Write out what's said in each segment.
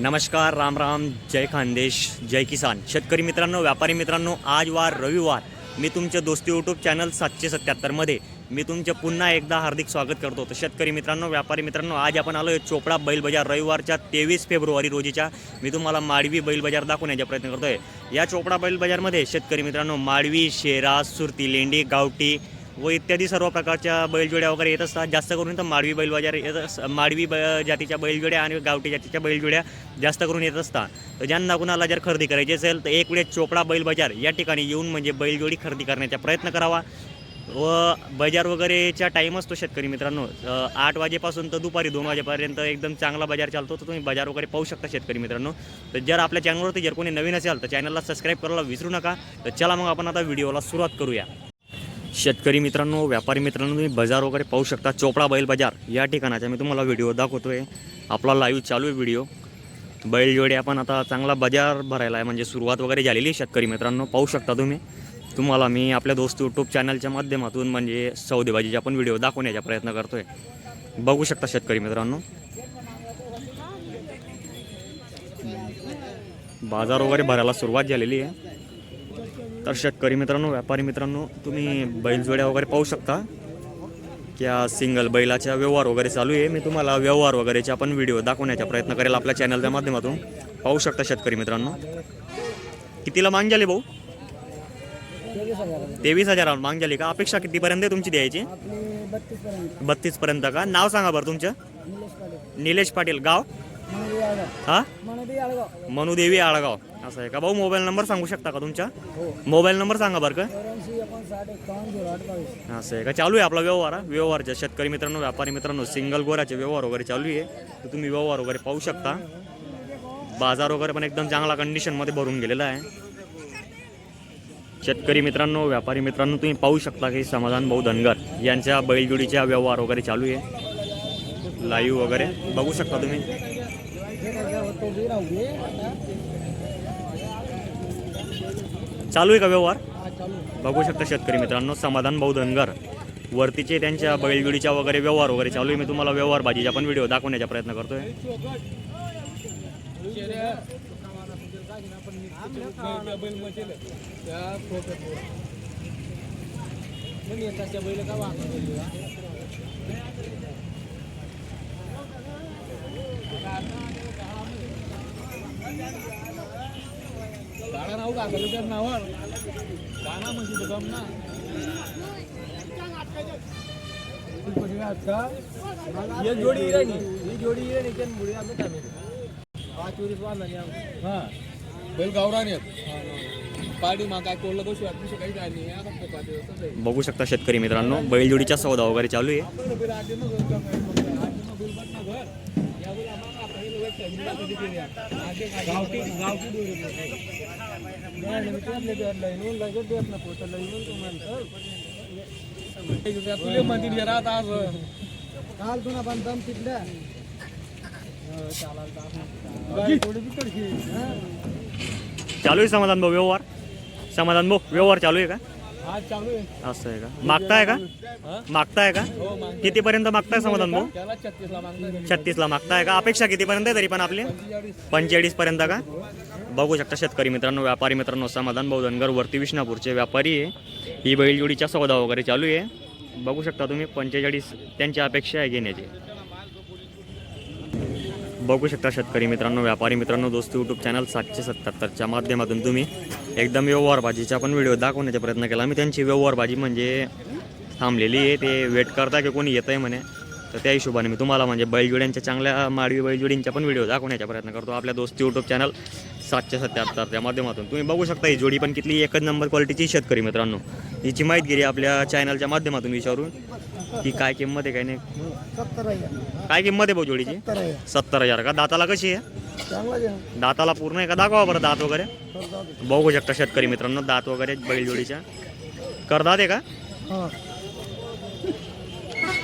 नमस्कार राम राम जय खानदेश जय किसान. शेतकरी मित्रांनो व्यापारी मित्रांनो आज वार रविवार. मी तुमच्या दोस्ती यूट्यूब चॅनल सातशे सत्याहत्तरमध्ये मी तुमचे पुन्हा एकदा हार्दिक स्वागत करतो. तर शेतकरी मित्रांनो व्यापारी मित्रांनो आज आपण आलो आहे चोपडा बैल बाजार रविवारच्या तेवीस फेब्रुवारी रोजीच्या. मी तुम्हाला माडवी बैल बाजार दाखवण्याचा प्रयत्न करतो आहे या चोपडा बैल बाजारमध्ये शेतकरी मित्रांनो माडवी शेरा सुरती लेंडी गावठी व इत्यादी सर्व प्रकारच्या बैलजोड्या वगैरे येत असतात. जास्त करून इथं माडवी बैल बाजार येत अस माडवी ब जातीच्या बैलजोड्या आणि गावठी जातीच्या बैलजोड्या जास्त करून येत असतात. तर ज्यांना कुणाला जर खरेदी करायची असेल तर एक वेळेस चोपडा बैल बाजार या ठिकाणी येऊन म्हणजे बैलजोडी खरेदी करण्याचा प्रयत्न करावा. व बाजार वगैरेचा टाईम असतो शेतकरी मित्रांनो. आठ वाजेपासून तर दुपारी दोन वाजेपर्यंत एकदम चांगला बाजार चालतो. तर तुम्ही बाजार वगैरे पाहू शकता शेतकरी मित्रांनो. तर जर आपल्या चॅनलवरती जर कोणी नवीन असेल तर चॅनलला सबस्क्राईब करायला विसरू नका. तर चला मग आपण आता व्हिडिओला सुरुवात करूया. शेतकरी मित्रांनो व्यापारी मित्रांनो तुम्ही बाजार वगैरे पाहू शकता. चोपडा बैल बाजार. या ठिकाणाचा मी तुम्हाला व्हिडिओ दाखवतोय. आपला लाईव्ह चालू आहे व्हिडिओ बैलजोडी आपण आता चांगला बाजार भरायला आहे. म्हणजे सुरुवात वगैरे झालेली आहे शेतकरी मित्रांनो. पाहू शकता तुम्ही. तुम्हाला मी आपल्या दोस्त यूट्यूब चॅनलच्या माध्यमातून म्हणजे सौदेबाजीचे आपण व्हिडिओ दाखवण्याचा प्रयत्न करतोय. बघू शकता शेतकरी मित्रांनो. बाजार वगैरे भरायला सुरुवात झालेली आहे. तर शेतकरी मित्रांनो व्यापारी मित्रांनो तुम्ही बैलजोड्या वगैरे पाहू शकता. त्या सिंगल बैलाच्या व्यवहार वगैरे चालू आहे. मी तुम्हाला व्यवहार वगैरेचा पण व्हिडिओ दाखवण्याचा प्रयत्न करेल आपल्या चॅनलच्या माध्यमातून. पाहू शकता शेतकरी मित्रांनो. कितीला मांग झाली भाऊ? तेवीस हजार मांग झाली का? अपेक्षा कितीपर्यंत आहे तुमची द्यायची? बत्तीस पर्यंत का? नाव सांगा बरं तुमचं. निलेश पाटील. गाव? हा? मनुदेवी आळगाव. असं आहे का? भाऊ मोबाईल नंबर सांगू शकता का तुमच्या? हो. मोबाईल नंबर सांगा बरं का. चौऱ्याऐंशी एकोणसाठ एकावन्न झिरो आठ बावीस असं आहे का? चालू आहे आपला व्यवहार हा? व्यवहारच्या शेतकरी मित्रांनो व्यापारी मित्रांनो सिंगल गोऱ्याचे व्यवहार वगैरे चालू आहे. तर तुम्ही व्यवहार वगैरे पाहू शकता. बाजार वगैरे पण एकदम चांगला कंडिशनमध्ये भरून गेलेला आहे. शेतकरी मित्रांनो व्यापारी मित्रांनो तुम्ही पाहू शकता की समाधान भाऊ धनगर यांच्या बैलजोडीच्या व्यवहार वगैरे चालू आहे. लाईव्ह वगैरे बघू शकता तुम्ही. तो बी राहू दे चालू आहे का व्यवहार? बघू शकता शेतकरी मित्रांनो समाधान भाऊ धनगर वरतीचे त्यांच्या बैलगुडीच्या वगैरे व्यवहार वगैरे चालू आहे. मी तुम्हाला व्यवहार भाजीचा पण व्हिडिओ दाखवण्याचा प्रयत्न करतोय. बैल गाडा नाव का? त्या नावावर. गाणा म्हणजे दुकान ना ये जोडी इराणी. ही जोडी इराणी केन मुळे आम्ही थांबे पाच वरीस वाजला हा. बैल गावराने पाडी मा काय कोरलं काही काय नाही बघू शकता शेतकरी मित्रांनो बैलजोडीचा सौदा वगैरे चालू आहे. गावठी गावठी देत तू म्हणतो तुले म्हणतील आज. काल तुला पण दम तिथल्या चालू आहे समाधान भाऊ व्यवहार? समाधान भाऊ व्यवहार चालू आहे का? असं आहे का? मागताय का? मागताय का? कितीपर्यंत मागताय समाधान भाऊ? छत्तीसला मागताय का? अपेक्षा कितीपर्यंत आहे तरी पण आपली? पंचेचाळीस पर्यंत का? बघू शकता शेतकरी मित्रांनो व्यापारी मित्रांनो समाधान भाऊ धनगर वरती विष्णापूरचे व्यापारी आहे. ही बैलजोडीचा सौदा वगैरे चालू आहे. बघू शकता तुम्ही पंचेचाळीस त्यांची अपेक्षा आहे घेण्याची. बघू शकता शेतकरी मित्रांनो व्यापारी मित्रांनो दोस्त यूट्यूब चॅनल सातशे सत्याहत्तरच्या माध्यमातून तुम्ही एकदम व्यवहार भाजीचा पण व्हिडिओ दाखवण्याचा प्रयत्न केला. मी त्यांची व्यवहार भाजी म्हणजे थांबलेली आहे ते वेट करता की कोणी येतं आहे म्हणे. तर त्या हिशोबाने मी तुम्हाला म्हणजे बैलजोड्यांच्या चांगल्या माडवी बैलजोडींच्या पण व्हिडिओ दाखवण्याचा प्रयत्न करतो. आपल्या दोस्त यूट्यूब चॅनल सातशे सत्याहत्तरच्या माध्यमातून. तुम्ही बघू शकता ही जोडी पण किती एकच नंबर क्वालिटीची शेतकरी मित्रांनो. हिची माहितगिरी आपल्या चॅनलच्या माध्यमातून विचारून. की काय किंमत आहे काय नाही. सत्तर काय किंमत आहे भाऊ जोडीची? सत्तर हजार का? दाताला कशी आहे? चांगला दाताला पूर्ण आहे का? दाखवा बरं दात वगैरे. बघू शकता शेतकरी मित्रांनो दात वगैरे बैलजोडीच्या करदात आहे का? हा.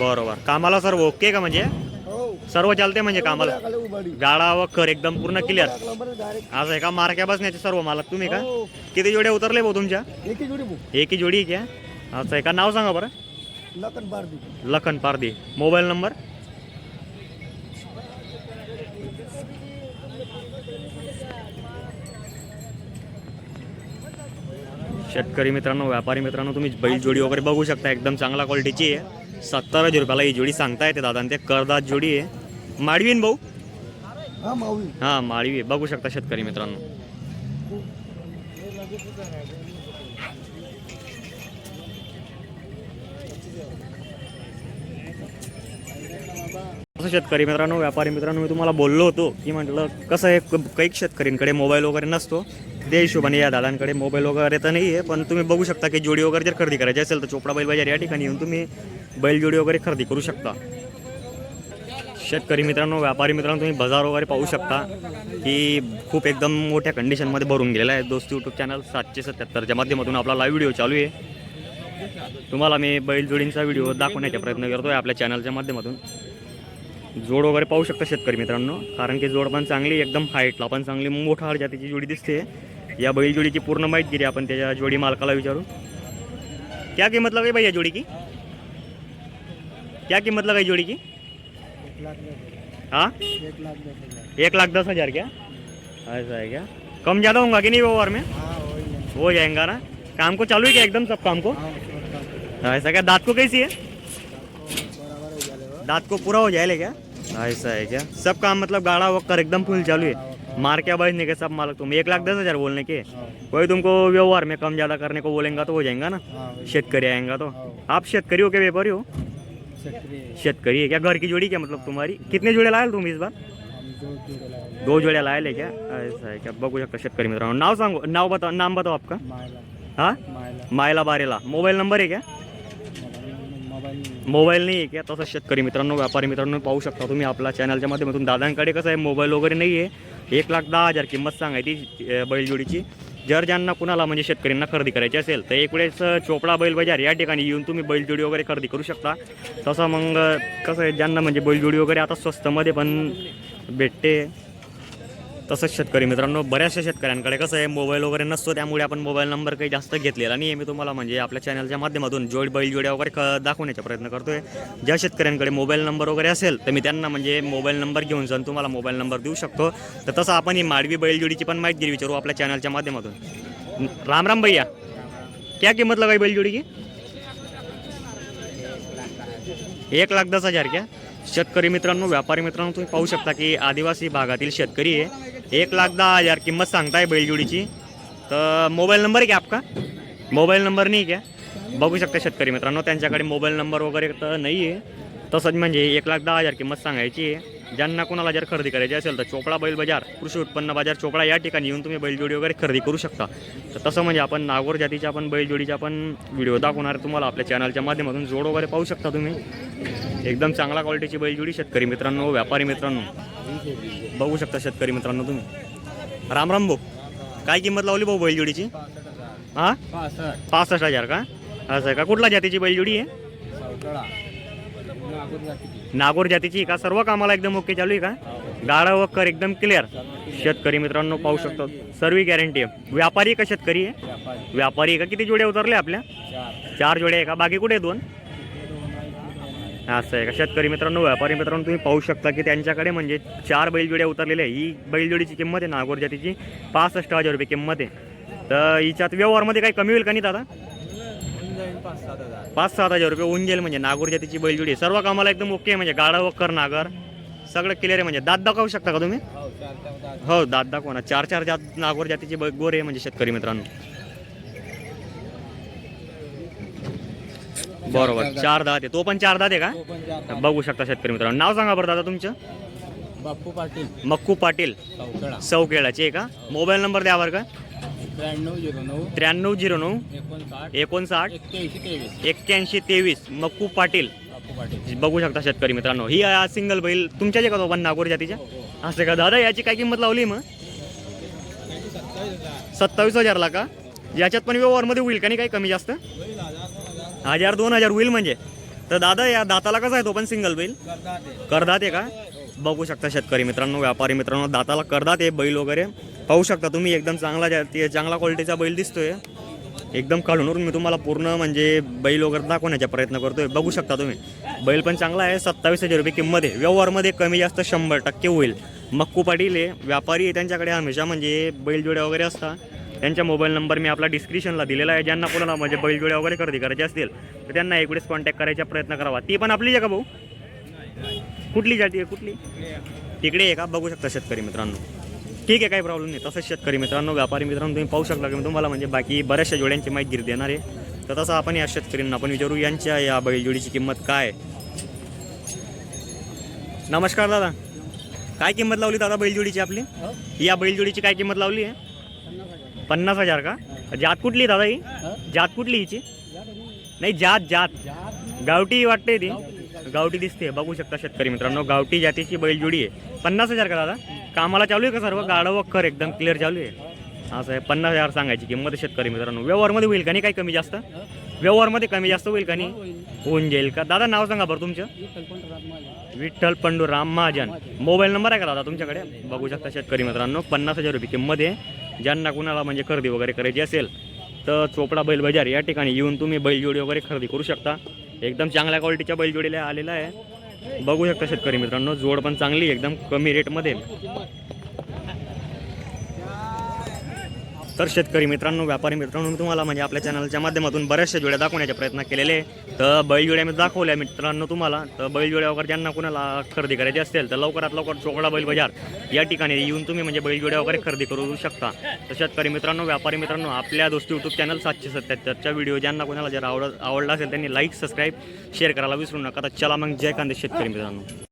बरोबर. कामाला सर्व ओके का म्हणजे? सर्व चालते म्हणजे कामाला. गाडा व कर एकदम पूर्ण क्लिअर आज एका मार्क्या बसण्याचे सर्व मालक तुम्ही का? हो. किती जोड्या उतरले भाऊ तुमच्या? एकी जोडी क्या असं एका नाव सांगा बरं. Lakhan Pardi Lakhan Pardi mobile number? शेतकरी मित्रांनो व्यापारी मित्रांनो तुम्ही बैल जोडी वगैरे बघू शकता. एकदम चांगला क्वालिटीची आहे. सत्तर हजार रुपयाला ही जोडी सांगता येते दादा ते करदात जोडी आहे. माडवीन भाऊ? हा माऊली हां माळवी. बघू शकता शेतकरी मित्रांनो. असं शेतकरी मित्रांनो व्यापारी मित्रांनो मी तुम्हाला बोललो होतो की म्हटलं कसं आहे काही शेतकऱ्यांकडे मोबाईल वगैरे नसतो. त्या हिशोबाने या दादांकडे मोबाईल वगैरे तर नाही आहे पण तुम्ही बघू शकता की जोडी वगैरे जर खरेदी करायची असेल तर चोपडा बैल बाजार या ठिकाणी येऊन तुम्ही बैल जोडी वगैरे खरेदी करू शकता. शेतकरी मित्रांनो व्यापारी मित्रांनो तुम्ही बाजार वगैरे पाहू शकता की खूप एकदम मोठ्या कंडिशनमध्ये भरून गेलेला आहे. दोस्त यूट्यूब चॅनल सातशे सत्याहत्तरच्या माध्यमातून आपला लाईव्ह व्हिडिओ चालू आहे. तुम्हाला मी बैलजोडींचा व्हिडिओ दाखवण्याचा प्रयत्न करतो आहे आपल्या चॅनलच्या माध्यमातून. जोड वगैरे पाहू शकता शेतकरी मित्रांनो कारण की जोड पण चांगली एकदम हाईटला पण चांगली मोठा जातीची जोडी दिसते. या बैलजोडीची पूर्ण माहिती आपण त्याच्या जोडी मालकाला विचारू. क्या किंमत लगाई भाई या जोडी की? क्या किंमत लगाई जोडी की? हाँ? एक लाख दस हज़ार। क्या? ऐसा है क्या? कम ज़्यादा होगा कि नहीं व्यवहार में? हाँ है। हो जाएगा ना? काम को चालू है क्या एकदम सब काम को? हाँ ऐसा क्या? दांत को कैसी है? हो दांत को पूरा हो जाएगा क्या? ऐसा है क्या? सब काम मतलब गाड़ा वक्कर एकदम फुल चालू है। मार क्या बजने के सब मालक तुम? एक लाख दस हज़ार बोलने के। कोई तुमको व्यवहार में कम ज़्यादा करने को बोलेंगे तो हो जाएगा ना? हाँ शेतकरी आएगा तो। आप शेतकरी हो के व्यापारी हो? शेतकरी है क्या? घर की जोड़ी क्या मतलब तुम्हारी? कितने जोड़े लाए तुम इस बार? दो जोड़े लायले क्या? ऐसा है क्या? बघू शकता शेतकरी मित्रांनो. नाव सांगू नाव बताओ नाम बताओ आपका. हाँ? मायला. बारेला. मोबाईल नंबर आहे क्या? मोबाईल नाही. आहे क्या? तसं शेतकरी मित्रांनो व्यापारी मित्रांनो पाहू शकता तुम्ही आपल्या चॅनलच्या माध्यमातून. दादांकडे कसं आहे मोबाईल वगैरे नाही आहे एक लाख दहा हजार किंमत सांगायची बैलजोडीची. जर ज्यांना कुणाला म्हणजे शेतकऱ्यांना खरेदी करायची असेल तर एक वेळेस चोपडा बैल बाजार या ठिकाणी येऊन तुम्ही बैलजोडी वगैरे खरेदी करू शकता. तसं मग कसं आहे ज्यांना म्हणजे बैलजोडी वगैरे आता स्वस्तमध्ये पण भेटते. तसंच शेतकरी मित्रांनो बऱ्याचशा शेतकऱ्यांकडे कसं आहे मोबाईल वगैरे नसतो त्यामुळे आपण मोबाईल नंबर काही जास्त घेतलेला नाही आहे मी तुम्हाला म्हणजे आपल्या चॅनलच्या माध्यमातून जोड बैल जोड्या वगैरे क दाखवण्याचा प्रयत्न करतोय. ज्या शेतकऱ्यांकडे मोबाईल नंबर वगैरे असेल तर मी त्यांना म्हणजे मोबाईल नंबर घेऊन जाऊन तुम्हाला मोबाईल नंबर देऊ शकतो. तर तसं आपण ही माडवी बैलजोडीची पण माहिती विचारू आपल्या चॅनलच्या माध्यमातून. राम राम भैया. क्या किंमत लगाई बैलजोडी की? एक लाख दस हजार क्या? शेतकरी मित्रांनो व्यापारी मित्रांनो तुम्ही पाहू शकता की आदिवासी भागातील शेतकरी आहे. एक लाख दहा हजार किंमत सांगताय बैलजोडीची. तर मोबाईल नंबर आहे का आपका. मोबाईल नंबर नाही क्या बघू शकता शेतकरी मित्रांनो त्यांच्याकडे मोबाईल नंबर वगैरे तर नाही आहे. तसंच म्हणजे एक लाख दहा हजार किंमत सांगायची आहे. ज्यांना कोणाला जर खरेदी करायची असेल तर चोपडा बैल बाजार कृषी उत्पन्न बाजार चोपडा या ठिकाणी येऊन तुम्ही बैलजोडी वगैरे खरेदी करू शकता. तर तसं म्हणजे आपण नागोर जातीच्या आपण बैलजोडीच्या आपण व्हिडिओ दाखवणार तुम्हाला आपल्या चॅनलच्या माध्यमातून. जोड वगैरे पाहू शकता तुम्ही. एकदम चांगला क्वालिटीची बैलजोडी शेतकरी मित्रांनो व्यापारी मित्रांनो. बघू शकता शेतकरी मित्रांनो तुम्ही. राम राम भाऊ. काय किंमत लावली भाऊ बैलजोडीची? हां? पासष्ट हजार का? असं आहे का? कुठल्या जातीची बैलजोडी आहे? नागोर जातीची. का सर्व कामाला एकदम ओके चालू आहे का? गाडा वक्कर एकदम क्लिअर शेतकरी मित्रांनो पाहू शकतो. सर्व गॅरंटी आहे. व्यापारी का शेतकरी आहे? व्यापारी. का? किती जोड्या उतरले आपल्या? चार जोड्या आहे का? बाकी कुठे दोन? असं आहे का? शेतकरी मित्रांनो व्यापारी मित्रांनो तुम्ही पाहू शकता की त्यांच्याकडे म्हणजे चार बैलजोड्या उतरलेल्या आहे. ही बैलजोडीची किंमत आहे नागोर जातीची. पासष्ट हजार रुपये किंमत आहे. तर हिच्यात व्यवहारमध्ये काही कमी होईल का नाही दादा? पाच सात हजार रुपये होऊन जाईल म्हणजे नागोर जातीची बैलजोडी आहे. सर्व कामाला एकदम ओके म्हणजे गाडा वक्कर नागर सगळं क्लिअर आहे म्हणजे. दात दाखवू शकता का तुम्ही? हो हो दात दाखवा ना. चार चार जात नागोर जातीचे गोरे म्हणजे शेतकरी मित्रांनो. बरोबर. चार दात आहे. तो पण चार दात आहे का. बघू शकता शेतकरी मित्रांनो. नाव सांगा बरं दादा तुमचं? बाप्पू पाटील. मक्कू पाटील. सौकेळाचे आहे का? मोबाईल नंबर द्या बरं का. त्र्याण्णव झिरो नऊ. त्र्याण्णव झिरो नऊ. एकोणसाठ. एक्क्याऐंशी तेवीस. मक्कू पाटील. बघू शकता शेतकरी मित्रांनो. ही सिंगल बैल तुमच्याच आहे का पण नागोर जातीच्या? असं का? दादा याची काय किंमत लावली मग? सत्तावीस हजारला का? याच्यात पण व्यवहारमध्ये होईल का नाही काही कमी जास्त? हजार दोन हजार होईल म्हणजे. तर दादा या दाताला कसा आहे तो पण सिंगल बैल? करदात आहे का? बघू शकता शेतकरी मित्रांनो व्यापारी मित्रांनो दाताला करदात आहे बैल वगैरे. पाहू शकता तुम्ही एकदम चांगला ते चांगला क्वालिटीचा बैल दिसतोय. एकदम काढून मी तुम्हाला पूर्ण म्हणजे बैल वगैरे दाखवण्याचा प्रयत्न करतोय. बघू शकता तुम्ही. बैल पण चांगला आहे सत्तावीस हजार रुपये किंमत आहे. व्यवहारमध्ये कमी जास्त शंभर टक्के होईल. मक्कू पाटील आहे व्यापारी आहे त्यांच्याकडे हमेशा म्हणजे बैलजोड्या वगैरे असतात. त्यांचा मोबाईल नंबर मी आपला डिस्क्रिप्शनला दिलेला आहे. ज्यांना कोणाला म्हणजे बैलजोड्या वगैरे खरेदी करायचे असतील तर त्यांना एक वेळेस कॉन्टॅक्ट करायचा प्रयत्न करावा. ती पण आपली आहे का भाऊ? कुठली जाती आहे? कुठली? तिकडे आहे का? बघू शकता शेतकरी मित्रांनो. ठीक आहे काही प्रॉब्लेम नाही. तसंच शेतकरी मित्रांनो व्यापारी मित्रांनो तुम्ही पाहू शकता की मी तुम्हाला म्हणजे बाकी बऱ्याचशा जोड्यांची माहिती गिर देणार आहे. तर तसं आपण या शेतकऱ्यांना आपण विचारू यांच्या या बैलजोडीची किंमत काय. नमस्कार दादा. काय किंमत लावली दादा बैलजोडीची आपली? या बैलजोडीची काय किंमत लावली आहे? पन्नास हजार का? जात कुठली दादा ही? जात कुठली हिची? नाही. जात जात. गावठी वाटते ती. गावठी. दिसते बघू शकता शेतकरी मित्रांनो. गावठी जातीची बैलजोडी आहे. पन्नास हजार का दादा? कामाला चालू आहे का सर्व? गाडं वखर एकदम क्लिअर चालू आहे. असं आहे पन्नास हजार सांगायची किंमत शेतकरी मित्रांनो. व्यवहारमध्ये होईल का नाही? काही कमी जास्त? व्यवहारमध्ये कमी जास्त होईल का नाही? होऊन जाईल का? दादा नाव सांगा बरं तुमचं. विठ्ठल पंडू राम महाजन मोबाईल नंबर आहे का दादा तुमच्याकडे? बघू शकता शेतकरी मित्रांनो पन्नास हजार रुपये किंमत आहे. ज्यांना कुणाला म्हणजे खरेदी वगैरे करायची असेल तर चोपडा बैल बाजार या ठिकाणी येऊन तुम्ही बैलजोडी वगैरे खरेदी करू शकता. एकदम चांगल्या क्वालिटीच्या बैलजोडीला आलेला आहे. बघू शकता शेतकरी मित्रांनो जोड पण चांगली आहे, एकदम कमी रेटमध्ये तर शेतकरी मित्रांनो व्यापारी मित्रांनो मी तुम्हाला म्हणजे आपल्या चॅनलच्या माध्यमातून बऱ्याचशा जोड्या दाखवण्याचा प्रयत्न केलेले तर बैलजोड्या मी दाखवल्या मित्रांनो तुम्हाला. तर बैलजोड्या वगैरे ज्यांना कुणाला खरेदी करायची असेल तर लवकरात लवकर चोकडा बैल बाजार या ठिकाणी येऊन तुम्ही म्हणजे बैलजोड्या वगैरे खरेदी करू शकता. तर शेतकरी मित्रांनो व्यापारी मित्रांनो आपल्या दोस्ती यूट्यूब चॅनल सातशे सत्याहत्तरच्या व्हिडिओ ज्यांना कोणाला जर आवड आवडला असेल त्यांनी लाईक सबस्क्राईब शेअर करायला विसरू नका. तर चला मग जय कांदे शेतकरी मित्रांनो.